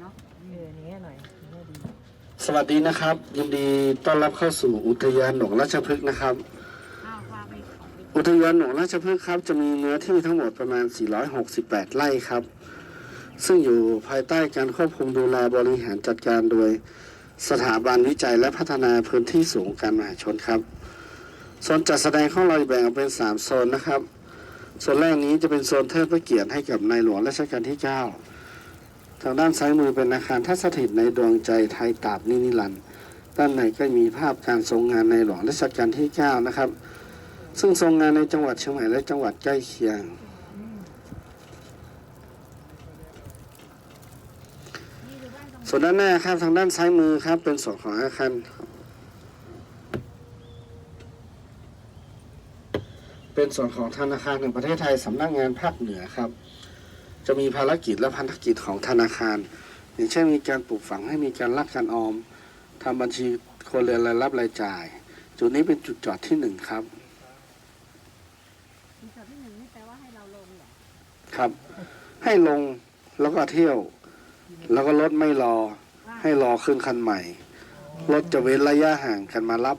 เนาะเอออย่างเงี้ยหน่อยอย่างเงี้ยดีสวัสดีนะครับ ยินดีต้อนรับเข้าสู่อุทยานหลวงราชพฤกษ์นะครับ อ้าวว่าไปของไปอุทยานหลวงราชพฤกษ์ครับจะมีเนื้อที่ทั้งหมดประมาณ 468 ไร่ครับ ซึ่งอยู่ภายใต้การควบคุมดูแลบริหารจัดการโดยสถาบันวิจัยและพัฒนาพื้นที่สูงการมหาชนครับโซนจัดแสดงของเราแบ่งออกเป็น 3 โซนนะครับโซนแรกนี้จะเป็นโซนเทิดพระเกียรติให้กับในหลวงรัชกาลที่ 9 ทางด้านซ้ายมือเป็นอาคารทัศถิตในดวงใจไทยตราบนินิรันด้านในก็มีภาพการทรงงานในหลวงรัชกาลที่ 9 นะครับ ซึ่งทรงงานในจังหวัดเชียงใหม่และจังหวัดใกล้เคียง ส่วนด้านหน้าครับทางด้านซ้ายมือครับเป็นส่วนของอาคารเป็นส่วนของธนาคารแห่งประเทศไทยสำนักงานภาคเหนือครับ จะมีภารกิจและพันธกิจของธนาคาร อย่างเช่นมีการปลูกฝังให้มีการรักการออมทำบัญชีครัวเรือนรายรับรายจ่าย จุดนี้เป็นจุดจอดที่หนึ่งครับรีสอร์ทที่หนึ่งนี่แปลว่าให้เราลงเหรอครับ ให้ลงแล้วก็เที่ยว แล้วก็รถไม่รอ ให้รอขึ้นคันใหม่ รถจะเว้นระยะห่างกันมารับ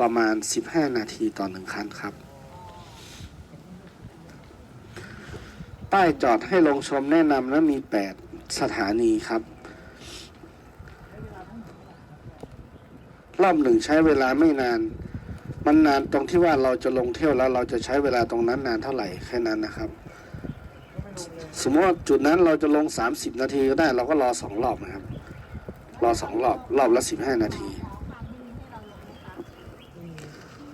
ประมาณ 15 นาทีต่อหนึ่งคันครับ ป้ายจอดให้ลงชมแนะนำและมี 8 สถานีครับ รอบหนึ่งใช้เวลาไม่นาน มันนานตรงที่ว่าเราจะลงเที่ยวแล้วเราจะใช้เวลาตรงนั้นนานเท่าไหร่แค่นั้นนะครับ สมมติว่าจุดนั้นเราจะลง 30 นาทีก็ได้ เราก็รอสองรอบนะครับ รอสองรอบรอบละ 15 นาที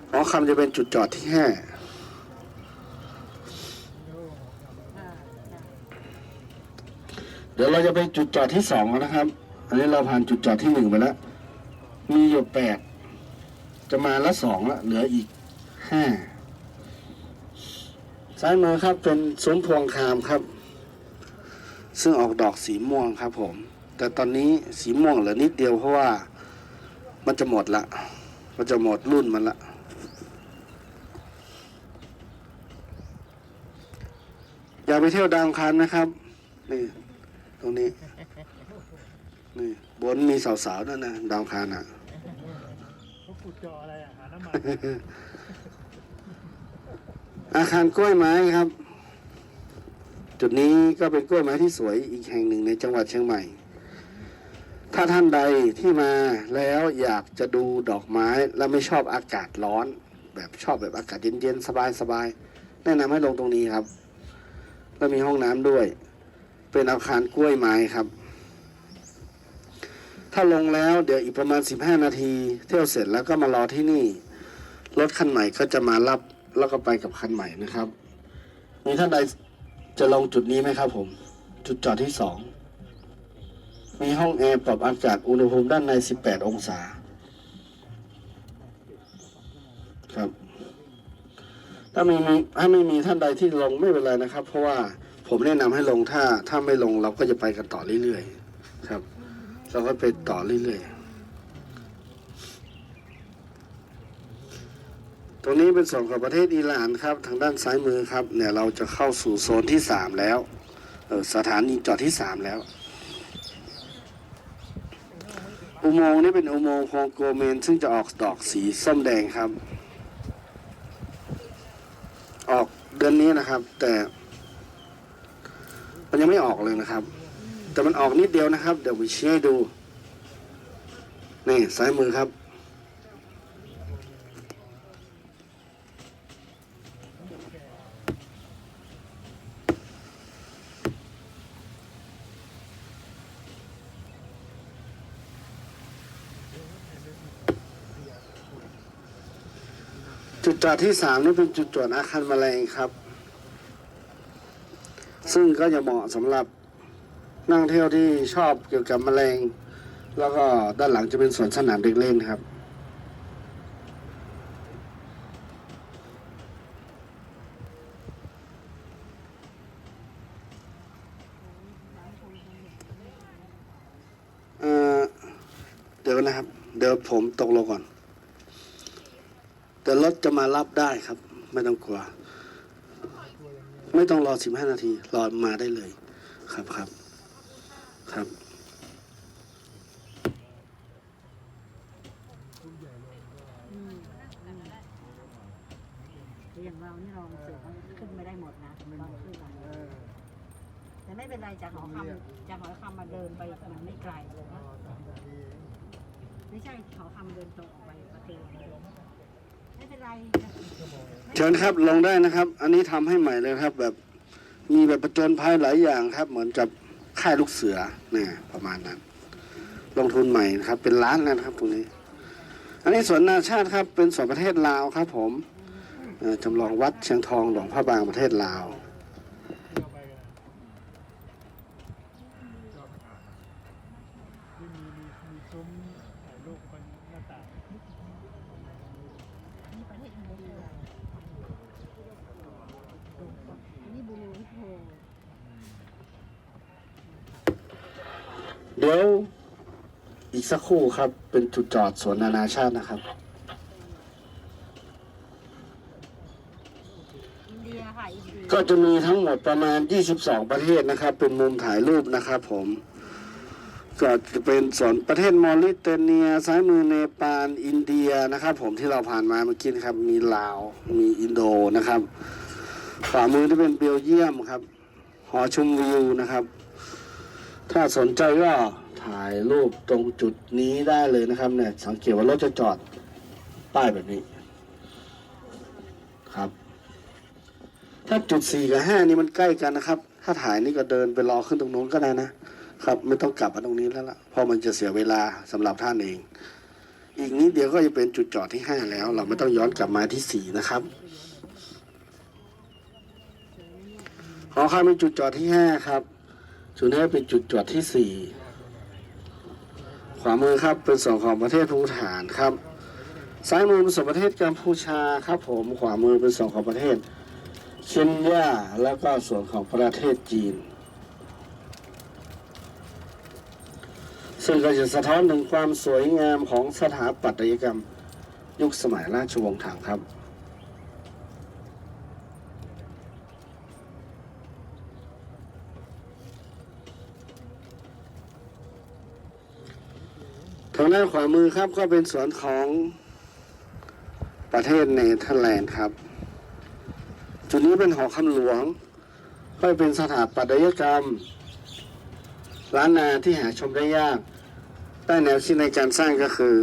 หอคำจะเป็นจุดจอดที่5 อ่าได้ เดี๋ยวเราจะไปจุดจอดที่สองนะครับ อันนี้เราผ่านจุดจอดที่หนึ่งไปแล้ว มีอยู่แปดจะมาละสองละเหลืออีกห้าซ้ายมือครับเป็นสวนพวงคามครับ ซึ่งออกดอกสีม่วงครับผม แต่ตอนนี้สีม่วงเหลือนิดเดียวเพราะว่ามันจะหมดละ มันจะหมดรุ่นมันละอยากไปเที่ยวดาวอังคารนะครับนี่ ตรงนี้ นี่บนมีสาวๆด้วยนะ ดาวอังคารอะเขาขุดเจาะอะไรอะหาน้ำมันอาคารกล้วยไม้ครับ จุดนี้ก็เป็นกล้วยไม้ที่สวยอีกแห่งหนึ่งในจังหวัดเชียงใหม่ ถ้าท่านใดที่มาแล้วอยากจะดูดอกไม้และไม่ชอบอากาศร้อน แบบชอบแบบอากาศเย็นๆ สบายๆ แนะนำให้ลงตรงนี้ครับ แล้วมีห้องน้ำด้วย เป็นอาคารกล้วยไม้ครับ ถ้าลงแล้วเดี๋ยวอีกประมาณ 15 นาที เที่ยวเสร็จแล้วก็มารอที่นี่ รถคันใหม่ก็จะมารับแล้วก็ไปกับคันใหม่นะครับมีท่านใดจะลงจุดนี้ไหมครับผม จุดจอดที่สองมีห้องแอร์ปรับอากาศอุณหภูมิด้านใน 18 องศา ครับ ถ้าไม่มีถ้าไม่มีท่านใดที่ลงไม่เป็นไรนะครับ เพราะว่า ผมแนะนำให้ลงถ้าถ้าไม่ลงเราก็จะไปกันต่อเรื่อยๆครับ เราก็ไปต่อเรื่อยๆ ตรงนี้เป็นส่วนของประเทศอิหร่านครับ ทางด้านซ้ายมือครับ เนี่ยเราจะเข้าสู่โซนที่สามแล้วสถานีจอดที่สามแล้ว อุโมงค์นี่เป็นอุโมงค์โฮงโกเมน ซึ่งจะออกดอกสีส้มแดงครับ ออกเดือนนี้นะครับ แต่ มันยังไม่ออกเลยนะครับ แต่มันออกนิดเดียวนะครับ เดี๋ยวผมชี้ให้ดู นี่ซ้ายมือครับ จุดจอดที่สามนี่เป็นจุดตรวจอาคารแมลงครับ ซึ่งก็จะเหมาะสำหรับนั่งเที่ยวที่ชอบเกี่ยวกับแมลง แล้วก็ด้านหลังจะเป็นสวนสนามเด็กเล่นครับเออเดี๋ยวนะครับ เดี๋ยวผมตกลงก่อน แต่รถจะมารับได้ครับ ไม่ต้องกลัว ไม่ต้องรอสิบห้านาที รอมาได้เลย ครับครับ ครับอย่างเรานี่ลองสือขึ้นไม่ได้หมดนะแต่ไม่เป็นไรจากหอคำจะหอคำมาเดินไปมันไม่ไกลเลยนะไม่ใช่หอคำเดินตรงไปประตู ไม่เป็นไรเชิญครับลงได้นะครับ อันนี้ทำให้ใหม่เลยครับ แบบมีแบบประจนภัยหลายอย่างครับ เหมือนกับค่ายลูกเสือเนี่ยประมาณนั้น ลงทุนใหม่นะครับ เป็นล้านนะครับตรงนี้ อันนี้สวนนาชาติครับ เป็นสวนประเทศลาวครับ ผมจำลองวัดเชียงทองหลวงพระบางประเทศลาว ที่เราไปกันนะที่มีมีมีซุ้มถ่ายรูปบนหน้าต่าง นี่ประเทศอินเดียนี่บูรูฮิโฮ เดี๋ยวอีกสักครู่ครับ เป็นจุดจอดสวนนานาชาตินะครับอินเดียค่ะอินเดียก็จะมีทั้งหมดประมาณ 22 ประเทศนะครับ เป็นมุมถ่ายรูปนะครับผม ก็จะเป็นสวนประเทศมอริเตเนีย ซ้ายมือเนปาล อินเดียนะครับ ผมที่เราผ่านมาเมื่อกี้นะครับ มีลาว มีอินโดนะครับ ขวามือที่เป็นเบลเยียมครับ หอชมวิวนะครับ ถ้าสนใจก็ถ่ายรูปตรงจุดนี้ได้เลยนะครับเนี่ยสังเกตว่ารถจะจอดป้ายแบบนี้ครับ ถ้าจุดสี่กับห้านี่มันใกล้กันนะครับ ถ้าถ่ายนี่ก็เดินไปรอขึ้นตรงนู้นก็ได้นะครับ ไม่ต้องกลับมาตรงนี้แล้วล่ะเพราะมันจะเสียเวลาสำหรับท่านเอง อีกนิดเดียวก็จะเป็นจุดจอดที่ห้าแล้ว เราไม่ต้องย้อนกลับมาที่สี่นะครับขอข้ามเป็นจุดจอดที่ห้าครับ จุดนี้เป็นจุดจอดที่สี่ขวามือครับเป็นส่วนของประเทศภูฐานครับ ซ้ายมือเป็นส่วนประเทศกัมพูชาครับผมขวามือเป็นส่วนของประเทศเคนยาแล้วก็ส่วนของประเทศจีน ซึ่งก็จะสะท้อนถึงความสวยงามของสถาปัตยกรรม ยุคสมัยราชวงศ์ถังครับ ทางด้านขวามือครับก็เป็นสวนของประเทศเนเธอร์แลนด์ครับ จุดนี้เป็นหอคำหลวง ก็เป็นสถาปัตยกรรมล้านนาที่หาชมได้ยากได้แนวคิดในการสร้างก็คือ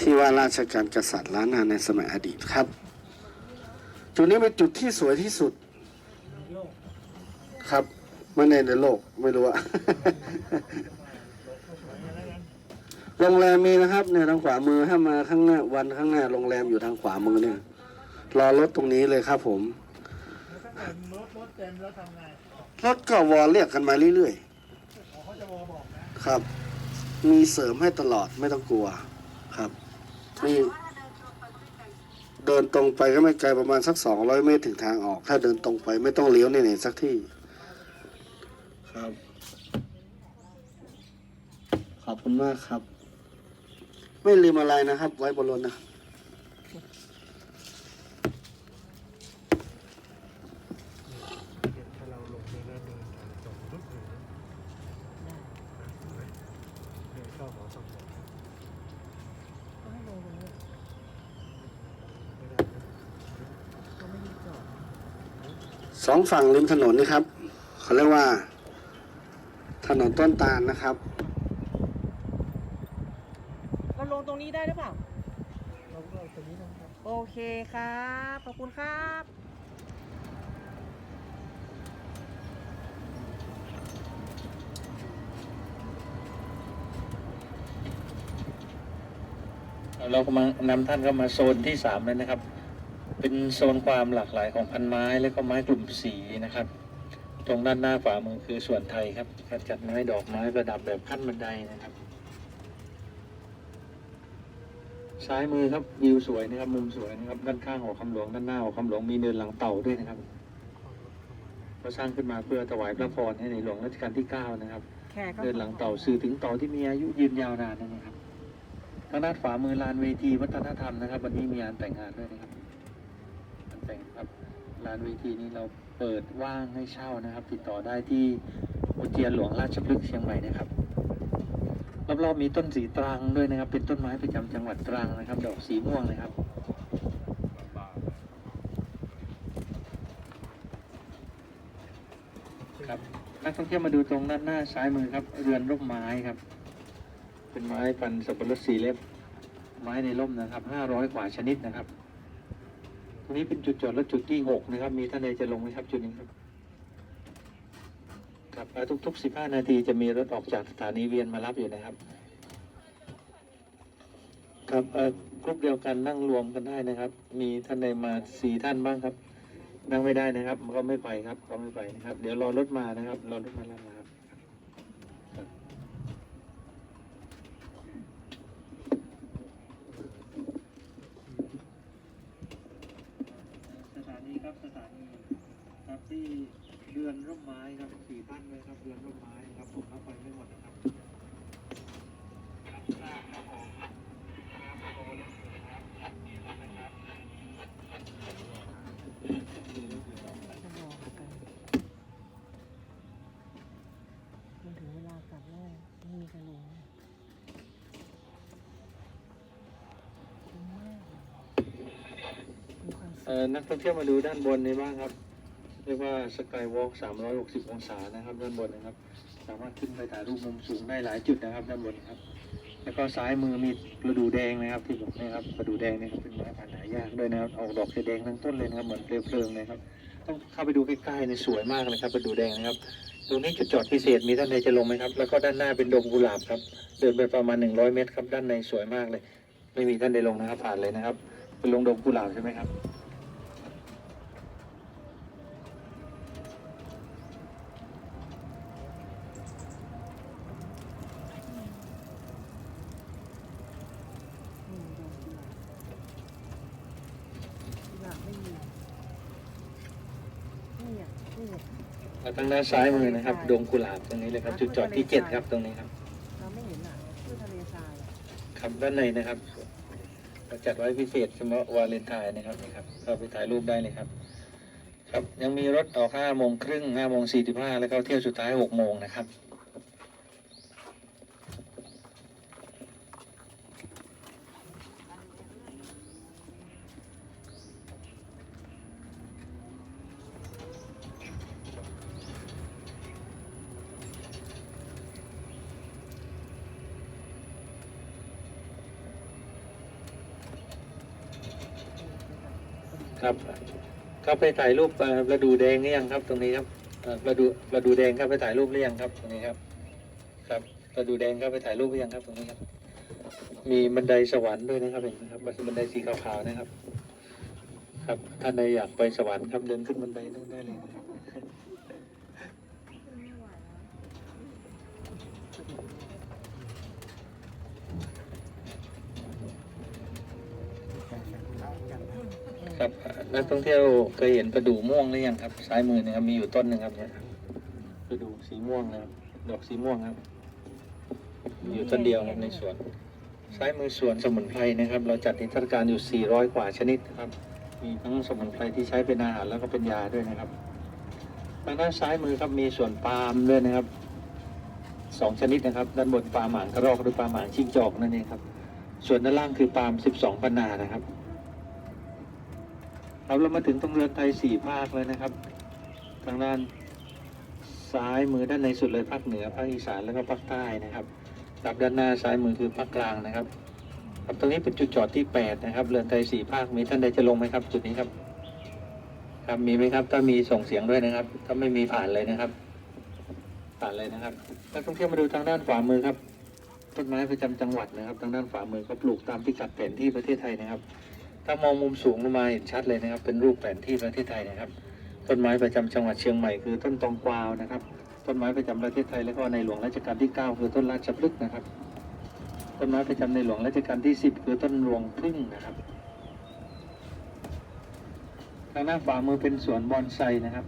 ที่ว่าราชการกษัตริย์ล้านนาในสมัยอดีตครับ จุดนี้เป็นจุดที่สวยที่สุดครับไม่ในในโลกไม่รู้อะ โรงแรมมีนะครับเนี่ยทางขวามือถ้ามาข้างหน้าวันข้างหน้าโรงแรมอยู่ทางขวามือเนี่ย รอรถตรงนี้เลยครับผม รถรถเต็มแล้วทำไงรถก็วอเรียกกันมาเรื่อยเขาจะวอบอกๆ ครับ มีเสริมให้ตลอดไม่ต้องกลัวครับมีเดินตรงไปก็ไม่ไกลประมาณสักสองร้อยเมตรถึงทางออก ถ้าเดินตรงไปไม่ต้องเลี้ยวในไหนๆสักที่ ครับ ขอบคุณมากครับ ไม่ลืมอะไรนะครับ ไว้บนรถนะสองฝั่งริมถนนนะครับ เขาเรียกว่า ถนนต้นตาลนะครับ เราลงตรง นี้ได้หรือเปล่าเราก็เอาตรงนี้นะครับโอเคครับ ขอบคุณครับเราก็มานำท่านเข้ามาโซนที่สามเลยนะครับ เป็นโซนความหลากหลายของพันไม้และก็ไม้กลุ่มสีนะครับ ตรงด้านหน้าฝ่ามือคือส่วนไทยครับการจัดไม้ดอกไม้ประดับแบบขั้นบันไดนะครับ ซ้ายมือครับวิวสวยนะครับมุมสวยนะครับด้านข้างหอคำหลวงด้านหน้าหอคำหลวงมีเนินหลังเต่าด้วยนะครับก็สร้างขึ้นมาเพื่อถวายพระพรให้ในหลวงรัชกาลที่เก้านะครับแขกก็เดินหลังเต่าสื่อถึงเต่าที่มีอายุยืนยาวนานนั่นนะครับทางด้านขวามือลานเวทีวัฒนธรรมนะครับ วันนี้มีงานแต่งงานด้วยนะครับงานแต่งครับลานเวทีนี้เราเปิดว่างให้เช่านะครับ ติดต่อได้ที่อุทยานหลวงราชพฤกษ์เชียงใหม่นะครับ รอบๆมีต้นสีตรังด้วยนะครับ เป็นต้นไม้ประจำจังหวัดตรังนะครับ ดอกสีม่วงนะครับครับนักท่องเที่ยวมาดูตรงด้านหน้าซ้ายมือครับ เรือนร่มไม้ครับ เป็นไม้พันสับปะรดสีเล็บ ไม้ในร่มนะครับห้าร้อยกว่าชนิดนะครับ ตรงนี้เป็นจุดจอดรถจุดที่หกนะครับ มีท่านใดจะลงไหมครับจุดนี้ครับ ครับทุกๆสิบห้านาทีจะมีรถออกจากสถานีเวียนมารับอยู่นะครับ ครับกรุ๊ปเดียวกันนั่งรวมกันได้นะครับ มีท่านใดมาสี่ท่านบ้างครับ นั่งไม่ได้นะครับก็ไม่ไปครับก็ไม่ไปนะครับ เดี๋ยวรอรถมานะครับรอรถมาแล้วนะครับสถานีครับสถานีครับที่เรือนร่มไม้ครับสี่ท่านเลยครับเรือนร่มไม้ครับผมรับไปไม่หมดนะครับ จะรอกันมันถึงเวลากลับแล้วไม่มีกระโหลกคุ้มมากเลยมีความสุข เอ่อ นักท่องเที่ยวมาดูด้านบนนี้บ้างครับ เรียกว่าสกายวอล์ก360 องศานะครับ ด้านบนนะครับ สามารถขึ้นไปถ่ายรูปมุมสูงได้หลายจุดนะครับ ด้านบนนะครับ แล้วก็ซ้ายมือมีประดูแดงนะครับ ที่บอกนะครับประดูแดงนะครับเป็นไม้พันธุ์หายากด้วยนะครับออกดอกสีแดงทั้งต้นเลยนะครับเหมือนเปลวเพลิงเลยครับ ต้องเข้าไปดูใกล้ๆในสวยมากเลยครับประดูแดงนะครับตรงนี้จุดจอดพิเศษมีท่านใดจะลงไหมครับ แล้วก็ด้านหน้าเป็นดงกุหลาบครับ เดินไปประมาณ 100 เมตรครับ ด้านในสวยมากเลย ไม่มีท่านใดลงนะครับ ผ่านเลยนะครับ เป็นลงดงกุหลาบใช่ไหมครับ นี่ดอกกุหลาบกุหลาบไม่มีนี่อะนี่อะ แล้ว ทางด้านซ้ายมือนะครับ ดงกุหลาบตรงนี้เลยครับ จุดจอดที่เจ็ดครับตรงนี้ครับ เราไม่เห็นอะชื่อทะเลทรายอะครับด้านในนะครับเราจัดไว้พิเศษเฉพาะวาเลนไทน์นะครับนี่ครับเข้าไปถ่ายรูปได้เลยครับ ครับยังมีรถออก5โมงครึ่ง5โมง45แล้วก็เที่ยวสุดท้าย6โมงนะครับครับ เข้าไปถ่ายรูปประดูแดงหรือยังครับ ตรงนี้ครับประดูประดูแดงครับไปถ่ายรูปหรือยังครับ ตรงนี้ครับ ครับประดูแดงครับไปถ่ายรูปหรือยังครับ ตรงนี้ครับ มีบันไดสวรรค์ด้วยนะครับเห็นไหมครับบันไดสีขาวๆนะครับ ครับท่านใดอยากไปสวรรค์ครับเดินขึ้นบันไดนั้นได้เลย นะครับครับนักท่องเที่ยวเคยเห็นประดู่ม่วงหรือยังครับ ซ้ายมือนะครับมีอยู่ต้นหนึ่งครับเนี่ยประดู่สีม่วงนะครับดอกสีม่วงครับ อยู่ต้นเดียวครับในสวนซ้ายมือสวนสมุนไพรนะครับ เราจัดนิทรรศการอยู่ 400 กว่าชนิดนะครับ มีทั้งสมุนไพรที่ใช้เป็นอาหารแล้วก็เป็นยาด้วยนะครับทางด้านซ้ายมือครับมีสวนปาล์มด้วยนะครับสองชนิดนะครับ ด้านบนปาล์มหางกระรอกหรือปาล์มหางชิงจอกนั่นเองครับ ส่วนด้านล่างคือปาล์ม 12 ปันนานะครับ ครับเรามาถึงตรงเรือนไทยสี่ภาคเลยนะครับ ทางด้านซ้ายมือด้านในสุดเลยภาคเหนือภาคอีสานแล้วก็ภาคใต้นะครับครับด้านหน้าซ้ายมือคือภาคกลางนะครับครับตรงนี้เป็นจุดจอดที่แปดนะครับ เรือนไทยสี่ภาคมีท่านใดจะลงไหมครับ จุดนี้ครับครับมีไหมครับ ถ้ามีส่งเสียงด้วยนะครับ ถ้าไม่มีผ่านเลยนะครับ ผ่านเลยนะครับนักท่องเที่ยวมาดูทางด้านขวามือครับต้นไม้ประจำจังหวัดนะครับ ทางด้านขวามือก็ปลูกตามพิกัดแผนที่ประเทศไทยนะครับ ถ้ามองมุมสูงลงมาเห็นชัดเลยนะครับ เป็นรูปแผนที่ประเทศไทยนะครับ ต้นไม้ประจำจังหวัดเชียงใหม่คือต้นตองกวาวนะครับ ต้นไม้ประจำประเทศไทยแล้วก็ในหลวงรัชกาลที่ 9 คือต้นราชพฤกษ์นะครับ ต้นไม้ประจำในหลวงรัชกาลที่ 10 คือต้นรวงพึ่งนะครับทางด้านขวามือเป็นสวนบอนไซนะครับ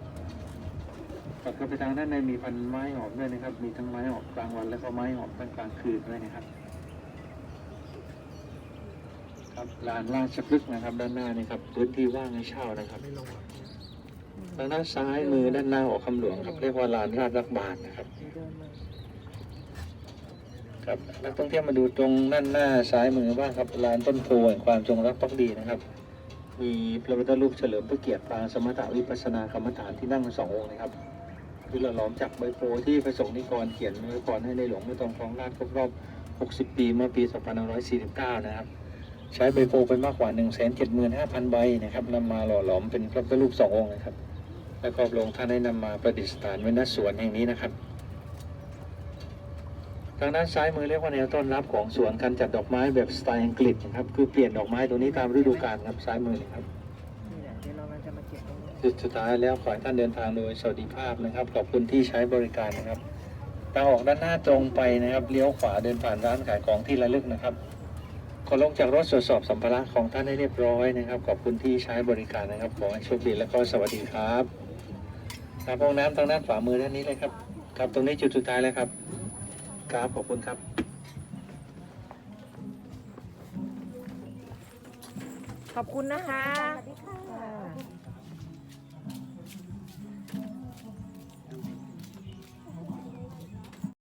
ตัดเข้าไปทางด้านในมีพันไม้หอมด้วยนะครับ มีทั้งไม้หอมกลางวันแล้วก็ไม้หอมกลางคืนด้วยนะครับ ครับลานราชพฤกษ์นะครับ ด้านหน้านี่ครับพื้นที่ว่างให้เช่านะครับไม่ลงอะทางด้านซ้ายมือด้านหน้าหอคำหลวงครับเรียกว่าลานราชรักบาลนะครับเดี๋ยวเดินมาครับนักท่องเที่ยวมาดูตรงด้านหน้าซ้ายมือบ้างครับลานต้นโพแห่งความจงรักภักดีนะครับ มีพระพุทธรูปเฉลิมพระเกียรติปางสมถาวิปัสสนากรรมฐานที่นั่งสององค์นะครับคือเราล้อมจากใบโพธิ์ที่พระสงฆ์นิกรเขียนไว้ก่อนให้ในหลวงไม่ต้องครองราชย์ครบรอบ 60 ปีเมื่อปี 2549 นะครับ ใช้ใบโพธิ์ไปมากกว่า 175,000 ใบนะครับนำมาหล่อหลอมเป็นพระพุทธรูปสององค์นะครับ แล้วก็พระองค์ท่านได้นำมาประดิษฐานไว้ณสวนแห่งนี้นะครับ ทางด้านซ้ายมือเรียกว่าแนวต้อนรับของสวนการจัดดอกไม้แบบสไตล์อังกฤษนะครับ คือเปลี่ยนดอกไม้ตัวนี้ตามฤดูกาลครับซ้ายมือนะครับนี่แหละเดี๋ยวเราจะมาเก็บตรงนี้จุดสุดท้ายแล้วขอให้ท่านเดินทางโดยสวัสดิภาพนะครับ ขอบคุณที่ใช้บริการนะครับทางออกด้านหน้าตรงไปนะครับ เลี้ยวขวาเดินผ่านร้านขายของที่ระลึกนะครับข อลงจากรถตรวจสอบสัมภาระของท่านให้เรียบร้อยนะครับ ขอบคุณที่ใช้บริการนะครับ ขอให้โชคดีและก็สวัสดีครับครับห้องน้ำทางด้านขวามือด้านนี้เลยครับ ครับตรงนี้จุดสุดท้ายแล้วครับ ครับขอบคุณครับขอบคุณนะคะสวัสดีค่ะ